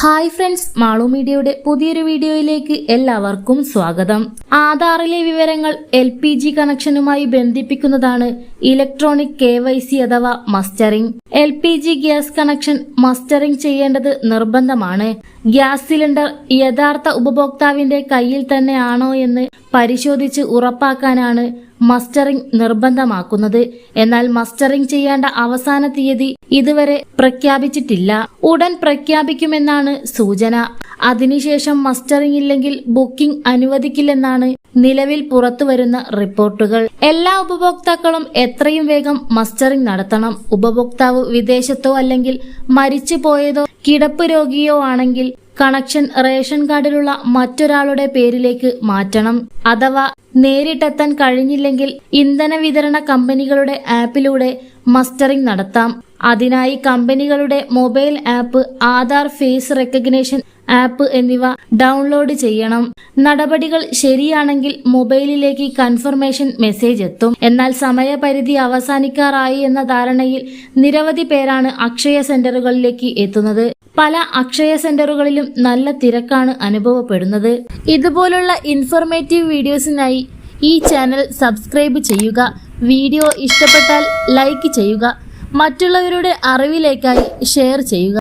Hi friends Malu മീഡിയയുടെ പുതിയൊരു വീഡിയോയിലേക്ക് എല്ലാവർക്കും സ്വാഗതം. ആധാറിലെ വിവരങ്ങൾ എൽ പി ജി കണക്ഷനുമായി ബന്ധിപ്പിക്കുന്നതാണ് ഇലക്ട്രോണിക് കെ വൈ സി അഥവാ mustering. L P G gas connection mustering ചെയ്യേണ്ടത് നിർബന്ധമാണ്. ഗ്യാസ് സിലിണ്ടർ യഥാർത്ഥ ഉപഭോക്താവിന്റെ കയ്യിൽ തന്നെയാണോ എന്ന് പരിശോധിച്ച് ഉറപ്പാക്കാനാണ് മസ്റ്ററിംഗ് നിർബന്ധമാക്കുന്നത്. എന്നാൽ മസ്റ്ററിംഗ് ചെയ്യേണ്ട അവസാന തീയതി ഇതുവരെ പ്രഖ്യാപിച്ചിട്ടില്ല. ഉടൻ പ്രഖ്യാപിക്കുമെന്നാണ് സൂചന. അതിനുശേഷം മസ്റ്ററിംഗ് ഇല്ലെങ്കിൽ ബുക്കിംഗ് അനുവദിക്കില്ലെന്നാണ് നിലവിൽ പുറത്തുവരുന്ന റിപ്പോർട്ടുകൾ. എല്ലാ ഉപഭോക്താക്കളും എത്രയും വേഗം മസ്റ്ററിംഗ് നടത്തണം. ഉപഭോക്താവ് വിദേശത്തോ അല്ലെങ്കിൽ മരിച്ചു പോയതോ കിടപ്പ് രോഗിയോ ആണെങ്കിൽ കണക്ഷൻ റേഷൻ കാർഡിലുള്ള മറ്റൊരാളുടെ പേരിലേക്ക് മാറ്റണം. അഥവാ നേരിട്ടെത്താൻ കഴിഞ്ഞില്ലെങ്കിൽ ഇന്ധന വിതരണ കമ്പനികളുടെ ആപ്പിലൂടെ മസ്റ്ററിംഗ് നടത്താം. അതിനായി കമ്പനികളുടെ mobile app Aadhaar face recognition app എന്നിവ ഡൗൺലോഡ് ചെയ്യണം. നടപടികൾ ശരിയാണെങ്കിൽ മൊബൈലിലേക്ക് കൺഫർമേഷൻ മെസ്സേജ് എത്തും. എന്നാൽ സമയപരിധി അവസാനിക്കാറായി എന്ന ധാരണയിൽ നിരവധി പേരാണ് അക്ഷയ സെന്ററുകളിലേക്ക് എത്തുന്നത്. പല അക്ഷയ സെന്ററുകളിലും നല്ല തിരക്കാണ് അനുഭവപ്പെടുന്നത്. ഇതുപോലുള്ള ഇൻഫോർമേറ്റീവ് വീഡിയോസിനായി ഈ ചാനൽ സബ്സ്ക്രൈബ് ചെയ്യുക. വീഡിയോ ഇഷ്ടപ്പെട്ടാൽ ലൈക്ക് ചെയ്യുക. മറ്റുള്ളവരുടെ അറിവിലേക്കായി ഷെയർ ചെയ്യുക.